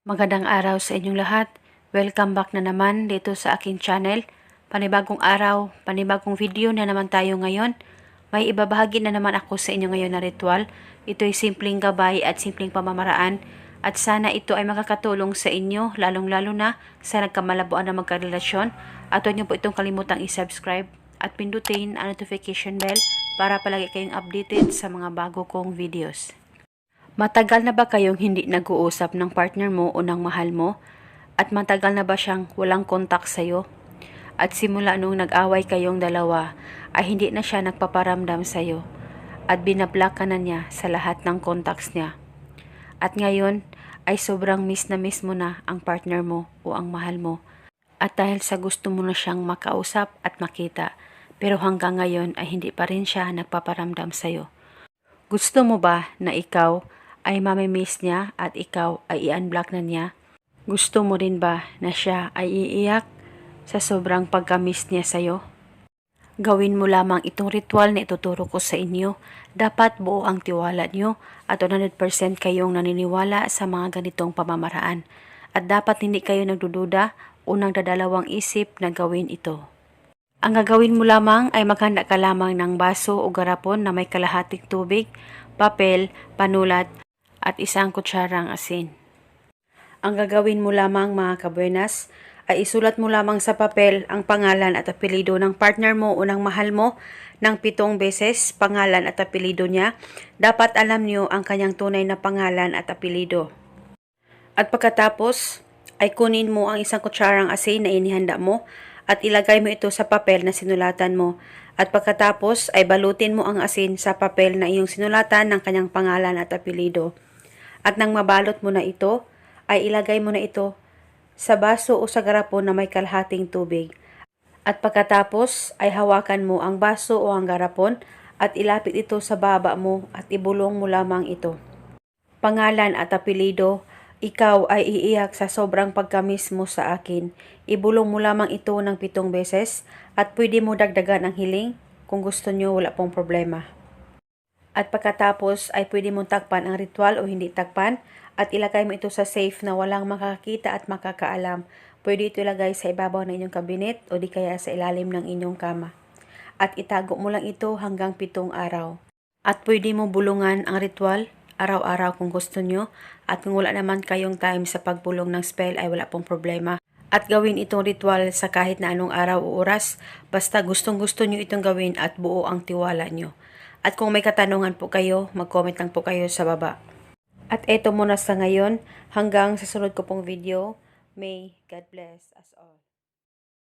Magandang araw sa inyong lahat. Welcome back na naman dito sa aking channel. Panibagong araw, panibagong video na naman tayo ngayon. May ibabahagi na naman ako sa inyo ngayon na ritual. Ito'y simpleng gabay at simpleng pamamaraan. At sana ito ay makakatulong sa inyo, lalong-lalo na sa nagkamalabuan na magkarelasyon. At huwag niyo po itong kalimutang i-subscribe at pindutin ang notification bell para palagi kayong updated sa mga bago kong videos. Matagal na ba kayong hindi nag-uusap ng partner mo o ng mahal mo? At matagal na ba siyang walang kontak sa'yo? At simula nung nag-away kayong dalawa, ay hindi na siya nagpaparamdam sa'yo. At binablock ka na niya sa lahat ng contacts niya. At ngayon, ay sobrang miss na miss mo na ang partner mo o ang mahal mo. At dahil sa gusto mo na siyang makausap at makita, pero hanggang ngayon ay hindi pa rin siya nagpaparamdam sa'yo. Gusto mo ba na ikaw ay mamimiss niya at ikaw ay i-unblock na niya? Gusto mo rin ba na siya ay iiyak sa sobrang pagkamiss niya sa'yo? Gawin mo lamang itong ritual na ituturo ko sa inyo. Dapat buo ang tiwala niyo at 100% kayong naniniwala sa mga ganitong pamamaraan. At dapat hindi kayo nagdududa o nagdadalawang isip na gawin ito. Ang gagawin mo lamang ay maghanda ka lamang ng baso o garapon na may kalahating tubig, papel, panulat, at isang kutsarang asin. Ang gagawin mo lamang mga kabuenas ay isulat mo lamang sa papel ang pangalan at apelido ng partner mo o ng mahal mo ng pitong beses pangalan at apelido niya. Dapat alam niyo ang kanyang tunay na pangalan at apelido. At pagkatapos ay kunin mo ang isang kutsarang asin na inihanda mo at ilagay mo ito sa papel na sinulatan mo. At pagkatapos ay balutin mo ang asin sa papel na iyong sinulatan ng kanyang pangalan at apelido. At nang mabalot mo na ito, ay ilagay mo na ito sa baso o sa garapon na may kalahating tubig. At pagkatapos ay hawakan mo ang baso o ang garapon at ilapit ito sa baba mo at ibulong mo lamang ito. Pangalan at apelido, ikaw ay iiyak sa sobrang pagkamis mo sa akin. Ibulong mo lamang ito ng pitong beses at pwede mo dagdagan ang hiling kung gusto nyo wala pong problema. At pagkatapos ay pwede mong takpan ang ritual o hindi takpan at ilagay mo ito sa safe na walang makakita at makakaalam. Pwede ito ilagay sa ibabaw ng inyong kabinet o di kaya sa ilalim ng inyong kama. At itago mo lang ito hanggang pitong araw. At pwede mo bulungan ang ritual araw-araw kung gusto nyo at kung wala naman kayong time sa pagbulong ng spell ay wala pong problema. At gawin itong ritual sa kahit na anong araw o oras basta gustong gusto nyo itong gawin at buo ang tiwala nyo. At kung may katanungan po kayo, mag-comment lang po kayo sa baba. At eto muna sa ngayon, hanggang sa sunod ko pong video, may God bless us all.